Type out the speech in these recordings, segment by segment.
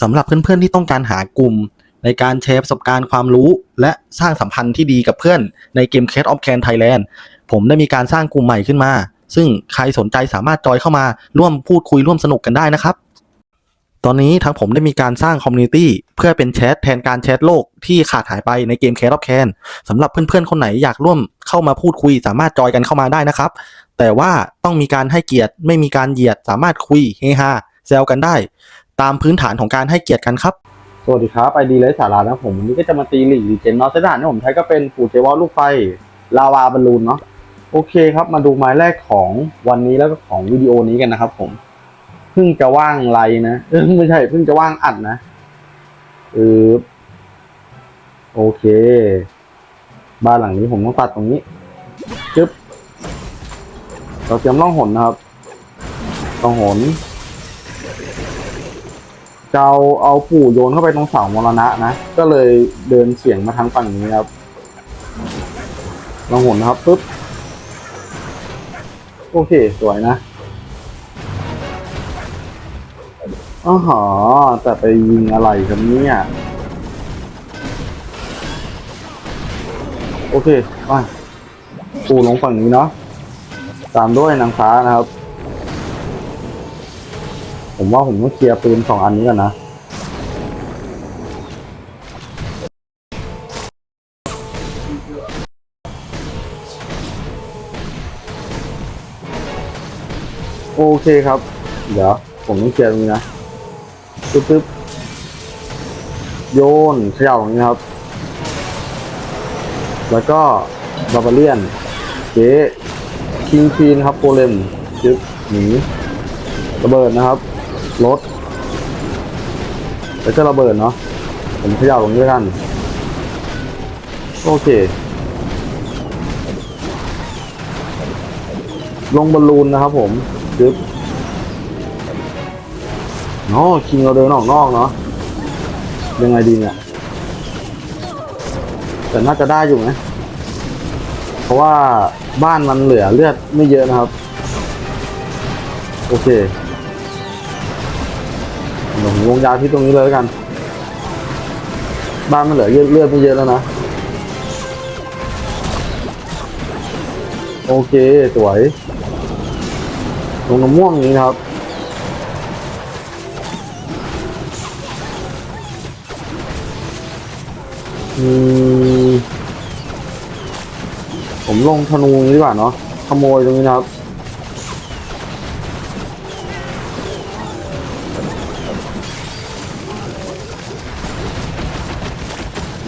สำหรับเพื่อนๆที่ต้องการหากลุ่ม ในการแชร์ประสบการณ์ความรู้ และสร้างสัมพันธ์ที่ดีกับเพื่อนในเกม Cat of Can Thailand ผมได้มีการสร้างกลุ่มใหม่ขึ้นมา ซึ่งใครสนใจสามารถจอยเข้ามาร่วมพูดคุยร่วมสนุกกันได้นะครับ ตอนนี้ทางผมได้มีการสร้างคอมมูนิตี้เพื่อเป็นแชทแทนการแชทโลกที่ขาดหายไปในเกม Cat of Can สำหรับเพื่อนๆคนไหนอยากร่วมเข้ามาพูดคุย สามารถจอยกันเข้ามาได้นะครับ แต่ว่าต้องมีการให้เกียรติไม่มีการเหยียดสามารถคุยเฮฮาแซวกันได้ ตามพื้นฐานของการให้เกียรติกันครับ สวัสดีครับไอดีเลยสารานะผมวันนี้ก็จะมาตีหลีกดีเจนเนาะเซตฐานที่ผมใช้ก็เป็นปูเจวอลลูกไฟลาวาบอลลูนเนาะโอเคครับมาดูไม้แรกของวันนี้แล้วก็ของวิดีโอนี้กันนะครับ ผมเพิ่งจะว่างไลน์นะเออไม่ใช่เพิ่งจะว่างอัดนะเออโอเค บ้านหลังนี้ผมต้องตัดตรงนี้จึ๊บเราเตรียมล่องหนนะครับล่องหน จะเอาเอาปู่โยนเข้าไปตรงเสามรณะนะ ก็เลยเดินเฉียงมาทางฝั่งนี้ครับลองหนนะครับปุ๊บ โอเค สวยนะอ๋อหอแต่ไปยิงอะไรครับเนี่ยโอเคไปปู่ลงฝั่งนี้เนาะตามด้วยนางฟ้านะครับ ผมว่าผมต้องเคลียร์ปืนสองอันนี้ก่อนนะโอเคครับ เดี๋ยว ผมต้องเคลียร์ตรงนี้นะปึ๊บปึ๊บโยนเขย่าตรงนี้ครับ แล้วก็บาบาเลียนเจ๊คิงคีนครับโกเลมจึ๊บหนีระเบิดนะครับ รถแล้วก็ระเบิดเนาะผมขย่าลงด้วยกันโอเค ลงบอลลูนนะครับผมจึ๊บอ๋อคิงเราเดินออกนอกเนาะยังไงดีเนี่ยแต่น่าจะได้อยู่ไหมเพราะว่าบ้านมันเหลือเลือดไม่เยอะนะครับ โอเค ลงยาที่ตรงนี้เลยแล้วกัน บ้านมันเหลือเลือดเลือดไม่เยอะแล้วนะ โอเคสวย ลงน้ำม่วงนี้นะครับอืมผมลงธนูนี้ดีกว่าเนาะขโมยตรงนี้นะครับ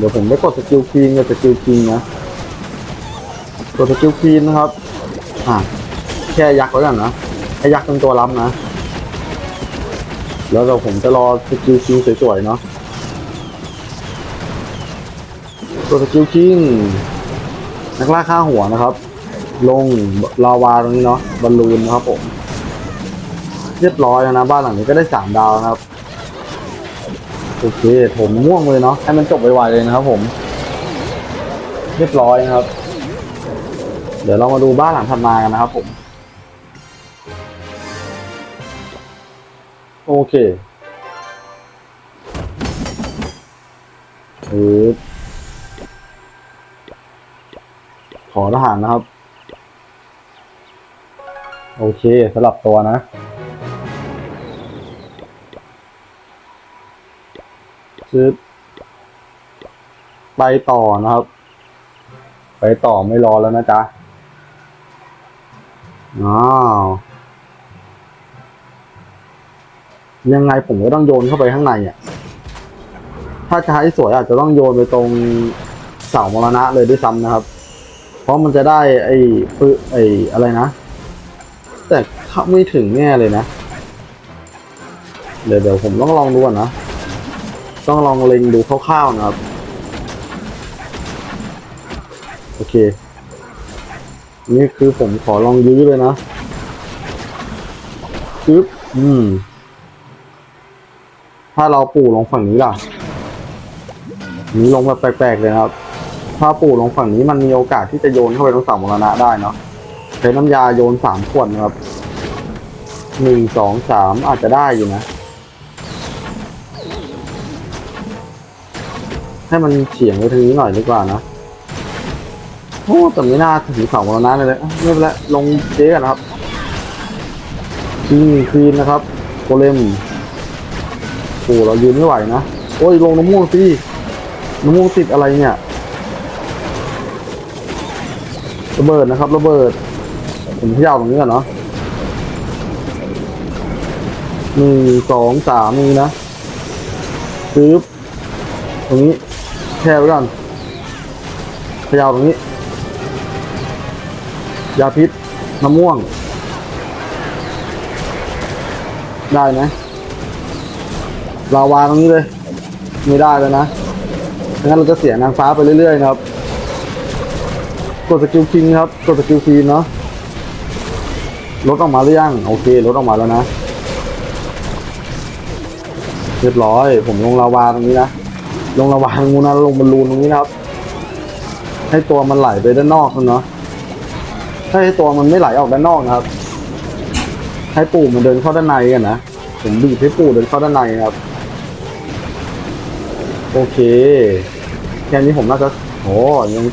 ดี๋ยวผมได้กดสกิลคีนกับสกิลคีนนะกดสกิลคีนนะครับ อะแค่ยักษ์ไว้ก่อนนะให้ยักษ์เป็นตัวรับนะ แล้วเดี๋ยวผมจะรอสกิลคีนสวยๆเนาะกดสกิลคีนนักล่าฆ่าหัวนะครับ ลงลาวาตรงนี้เนาะบอลลูนนะครับผม เรียบร้อยแล้วนะ บ้านหลังนี้ก็ได้สามดาวนะครับ โอเคผมม่วงเลยเนาะให้มันจบไวๆเลยนะครับผมเรียบร้อยนะครับ เดี๋ยวเรามาดูบ้านหลังถัดมากันนะครับผม โอเคปึ๊บขอทหารนะครับ โอเคสลับตัวนะ ซื้อไปต่อนะครับ ไปต่อไม่รอแล้วนะจ๊ะอ้าวยังไงผมก็ต้องโยนเข้าไปข้างในอะ ถ้าจะให้สวยอาจจะต้องโยนไปตรงเสามรณะเลยด้วยซ้ำนะครับ เพราะมันจะได้ไอ้ปืไอ้อะไรนะ แต่เข้าไม่ถึงแน่เลยนะ เดี๋ยวเดี๋ยวผมต้องลองดูก่อนนะ ต้องลองเล็งดูคร่าวๆนะครับ โอเค นี่คือผมขอลองยื้อเลยนะปึ๊บอืม ถ้าเราปู่ลงฝั่งนี้ล่ะ นี้ลงแบบแปลกๆเลยครับ ถ้าปู่ลงฝั่งนี้มันมีโอกาสที่จะโยนเข้าไปตรงเสามรณะได้เนาะใช้น้ำยาโยนสามขวดนะครับหนึ่งสองสามอาจจะได้อยู่นะ ให้มันเฉียงไปทางนี้หน่อยดีกว่านะโอ้แต่ไม่น่าถึงเสามรณะเลยเลยไม่เป็นไรลงเจ๊กันนะครับคิงควีนนะครับโกเลมโอ้เรายืนไม่ไหวนะ โอ้ยลงน้ำม่วงสิน้ำม่วงติดอะไรเนี่ยระเบิดนะครับระเบิดผมเขย่าตรงนี้ก่อนเนาะหนึ่งสองสามนี่นะปึ๊บตรงนี้ แช่ไว้ก่อนขย่าตรงนี้ ยาพิษมะม่วง ได้ไหมลาวาตรงนี้เลย ไม่ได้แล้วนะงั้นเราจะเสียนางฟ้าไปเรื่อยๆนะครับ กดสกิลคิงครับ กดสกิลคีนเนาะลดออกมาหรือยัง โอเคลดออกมาแล้วนะ เรียบร้อย ผมลงลาวาตรงนี้นะ ลงลาวาตรงนู้นะลงบอลลูนตรงนี้นะครับ ให้ตัวมันไหลไปด้านนอกเนาะถ้าให้ตัวมันไม่ไหลออกด้านนอกนะครับ ให้ปู่มันเดินเข้าด้านในกันนะผมบีบให้ปู่เดินเข้าด้านในครับ โอเคแค่นี้ผมน่าจะโอ้ยัง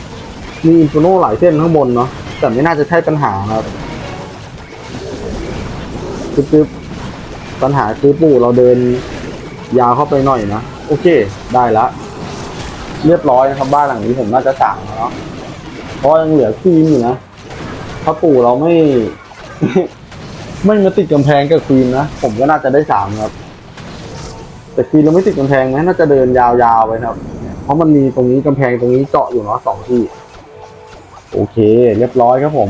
มีอินฟโนหลายเส้นข้างบนเนาะแต่ไม่น่าจะใช่ปัญหาครับปึ๊บปัญหาคือปู่เราเดินยาวเข้าไปหน่อยนะ โอเค ได้ละ เรียบร้อยนะครับ บ้านหลังนี้ผมน่าจะสั่งแล้วเนาะเพราะยังเหลือคีมอยู่นะถ้าปู่เราไม่ ไม่มาติดกำแพงกับควีนนะผมก็น่าจะได้สามครับ แต่ควีนเราไม่ติดกำแพงไหมน่าจะเดินยาวๆไปนะครับ เพราะมันมีตรงนี้กำแพงตรงนี้เจาะอยู่เนาะสองที่ โอเค เรียบร้อยครับผม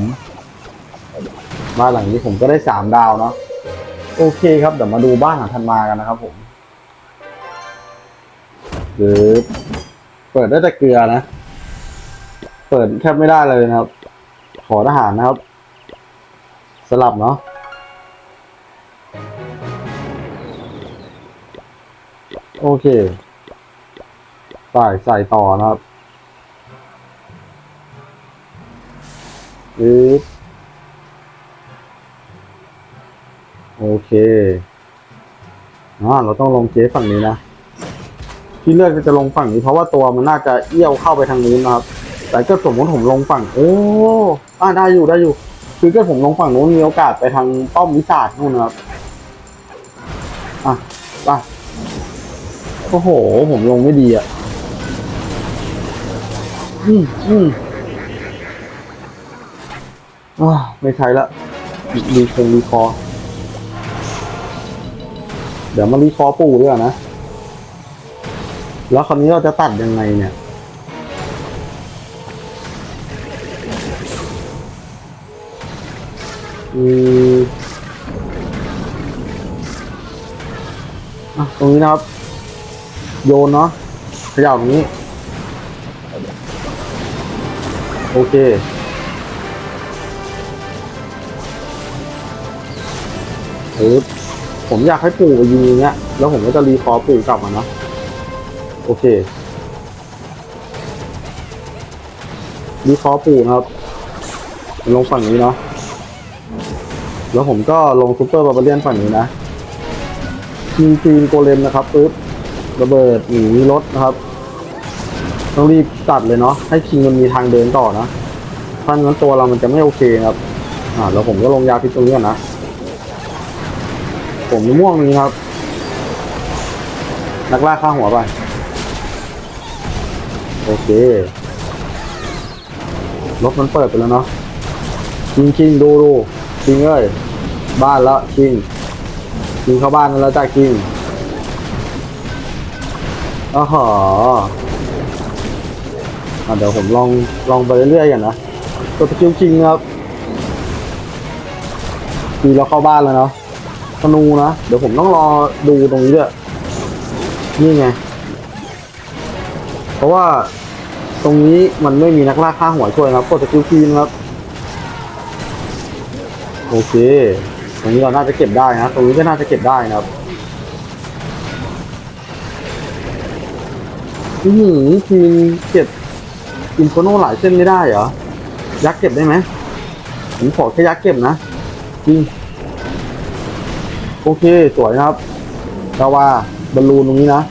บ้านหลังนี้ผมก็ได้สามดาวเนาะโอเคครับเดี๋ยวมาดูบ้านหลังถัดมากันนะครับผม หรือเปิดได้แต่เกลือนะ เปิดแทบไม่ได้เลยนะครับ ขอทหารนะครับ สลับเนาะโอเคใส่ใส่ต่อนะครับปึ๊บโอเคอ่าเราต้องลงเจฝั่งนี้นะ ที่เลือกจะลงฝั่งนี้เพราะว่าตัวมันน่าจะเอี้ยวเข้าไปทางนู้นนะครับ แต่ก็สมมติผมลงฝั่ง โอ้อ่าได้อยู่ได้อยู่ คือก็ผมลงฝั่งนู้นมีโอกาสไปทางป้อมวิสาดนู่นนะครับ อะไปโอ้โห ผมลงไม่ดีอะ อืมอืมอ่าไม่ใช่ละรีคงรีคอ เดี๋ยวมารีคอปู่ด้วยนะ แล้วคราวนี้เราจะตัดยังไงเนี่ย อืมอะตรงนี้นะครับ โยนเนาะเขย่าตรงนี้ โอเค เออผมอยากให้ปู่ยิงอย่างเงี้ย แล้วผมก็จะรีคอร์ปู่กลับมาเนาะ โอเครีคอร์ปูนะครับ ลงฝั่งนี้เนาะแล้วผมก็ลงซูเปอร์บาร์เบเลียนฝั่งนี้นะมีทีมโกเลมนะครับปึ๊บระเบิดหนีรถนะครับ ต้องรีบตัดเลยเนาะให้คิงมันมีทางเดินต่อนะถ้างั้นตัวเรามันจะไม่โอเคครับ อ่าแล้วผมก็ลงยาพิษตรงนี้ก่อนนะ ผมม่วงนี้ครับ นักล่าข้าหัวไป โอเครถมันเปิดไปแล้วเนาะคิงคิงดูดูคิงเอ้ยบ้านแล้วคิงคิงเข้าบ้านแล้วจ้าคิงอ๋อหออะเดี๋ยวผมลองลองไปเรื่อยๆอย่างนะตัวสกิลคิงครับคีเราเข้าบ้านแล้วเนาะธนูนะเดี๋ยวผมต้องรอดูตรงนี้ด้วยนี่ไง เพราะว่า ตรงนี้มันไม่มีนักล่าฆ่าหัวช่วยครับกดสกิลคีนครับ โอเค ตรงนี้เราน่าจะเก็บได้นะ ตรงนี้ก็น่าจะเก็บได้นะครับอือหือทีมเก็บอินโฟโนหลายเส้นไม่ได้เหรอ ยักษ์เก็บได้ไหมผมขอแค่ยักษ์เก็บนะจริงโอเค สวยนะครับแต่ว่าบอลลูนตรงนี้นะ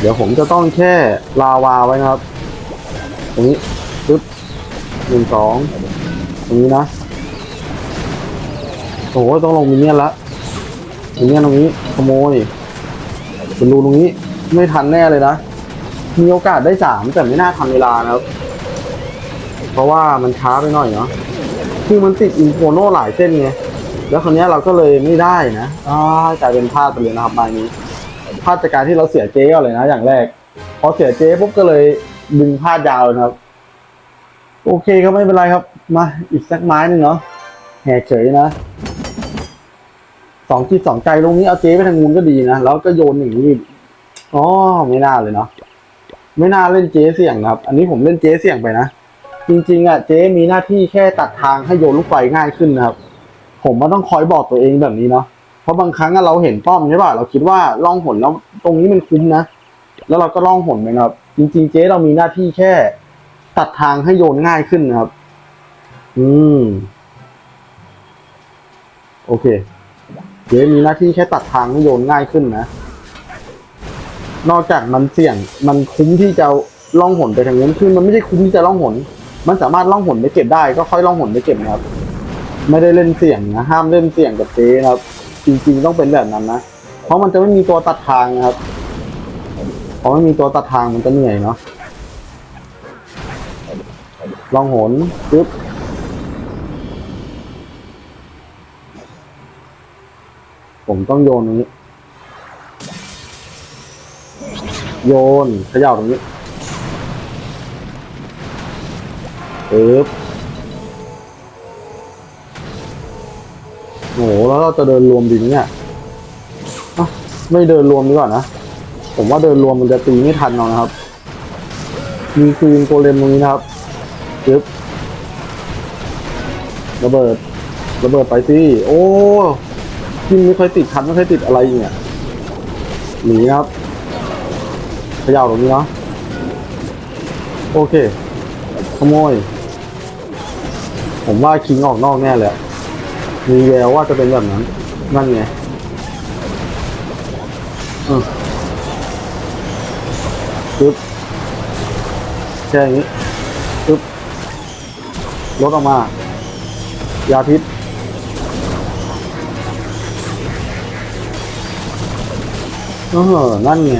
เดี๋ยวผมจะต้องแค่ลาวาไว้นะครับ ตรงนี้ปึ๊บหนึ่งสองตรงนี้นะโอ้โหต้องลงมินเนี่ยนละมินเนี่ยนตรงนี้ขโมยเป็นรูตรงนี้ไม่ทันแน่เลยนะมีโอกาสได้สามแต่ไม่น่าทันเวลานะครับ เพราะว่ามันช้าไปหน่อยเนาะคือมันติดอินโฟโนหลายเส้นไงแล้วคราวนี้เราก็เลยไม่ได้นะอ่ากลายเป็นพลาดไปเลยนะครับใบนี้พลาดจากการที่เราเสียเจ๊ก่อนเลยนะ อย่างแรก พอเสียเจ๊ปุ๊บก็เลย ดึงพลาดาวนะครับ โอเคครับไม่เป็นไรครับ มาอีกสักไม้หนึ่งเนาะแห่เฉยนะสองจิตสองใจลงนี้เอาเจ๊ไปทางงูนก็ดีนะแล้วก็โยนอย่างนี้อ๋อไม่น่าเลยเนาะไม่น่าเล่นเจ๊เสี่ยงครับ อันนี้ผมเล่นเจ๊เสี่ยงไปนะจริง ๆอะเจ๊มีหน้าที่แค่ตัดทางให้โยนลูกไฟง่ายขึ้นนะครับ ผมมันต้องคอยบอกตัวเองแบบนี้เนาะเพราะบางครั้งเราเห็นป้อมใช่ป่ะเราคิดว่าล่องหนแล้วตรงนี้มันคุ้มนะแล้วเราก็ล่องหนไปนะครับ จริง ๆ เจ๊เรามีหน้าที่แค่ ตัดทางให้โยนง่ายขึ้นนะครับ อืม โอเค เจ๊มีหน้าที่แค่ตัดทางให้โยนง่ายขึ้นนะ นอกจากมันเสี่ยง มันคุ้มที่จะล่องหนไปทางนู้นคือมันไม่ได้คุ้มที่จะล่องหน มันสามารถล่องหนไปเก็บได้ก็ค่อยล่องหนไปเก็บนะครับ ไม่ได้เล่นเสี่ยงนะห้ามเล่นเสี่ยงกับเจ๊นะครับ จริง ๆ ต้องเป็นแบบนั้นนะ เพราะมันจะไม่มีตัวตัดทางนะครับ พอไม่มีตัวตัดทางมันจะเหนื่อยเนาะลองโหนปึ๊บผมต้องโยนตรงนี้ โยนเขย่าตรงนี้ปึ๊บโอ้โหแล้วเราจะเดินรวมดีไหมเนี่ยไม่เดินรวมดีกว่านะ ผมว่าเดินรวมมันจะตีไม่ทันเรานะครับ มีควีนโกเลมตรงนี้นะครับจึ๊บระเบิดระเบิดไปสิโอ้กินไม่ค่อยติดคันไม่ค่อยติดอะไรเนี่ยหนีนะครับเขย่าตรงนี้เนาะโอเค ขโมย ผมว่าคิงออกนอกแน่เลยอะมีแววว่าจะเป็นแบบนั้น นั่นไง แค่อย่างนี้ปึ๊บลดออกมา ยาพิษเออนั่นไง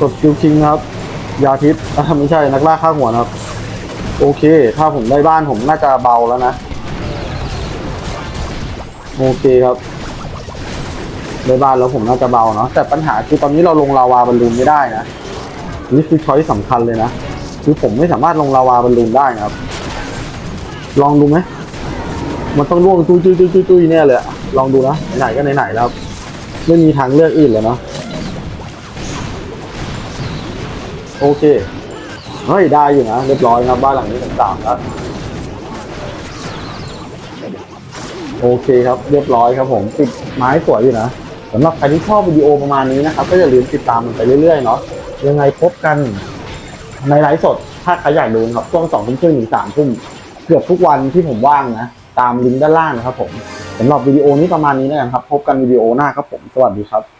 กดคิวคิงครับ ยาพิษอะไม่ใช่นักล่าข้าหัวนะครับ โอเค ถ้าผมได้บ้านผมน่าจะเบาแล้วนะ โอเคครับได้บ้านแล้วผมน่าจะเบาเนาะแต่ปัญหาคือตอนนี้เราลงลาวาบอลลูนไม่ได้นะ นี่คือช้อยสำคัญเลยนะ คือผมไม่สามารถลงลาวาบอลลูนได้นะครับ ลองดูไหมมันต้องล่วงตุ้ยตุ้ยตุ้ยตุ้ยตุ้ยแน่เลยลองดูนะไหนๆก็ไหนๆแล้วครับไม่มีทางเลือกอื่นแล้วเนาะโอเคเฮ้ยได้อยู่นะเรียบร้อยครับบ้านหลังนี้สามแล้วโอเคครับเรียบร้อยครับผมติดไม้สวยอยู่นะสำหรับใครที่ชอบวิดีโอประมาณนี้นะครับก็อย่าลืมติดตามมันไปเรื่อยๆเนาะ ยังไงพบกันในไลฟ์สด ถ้าใครอยากดูนะครับช่วงสองทุ่มครึ่งถึงสามทุ่มเกือบทุกวันที่ผมว่างนะ ตามลิงก์ด้านล่างนะครับผมสำหรับวิดีโอนี้ประมาณนี้นะครับ พบกันวิดีโอหน้าครับผม สวัสดีครับ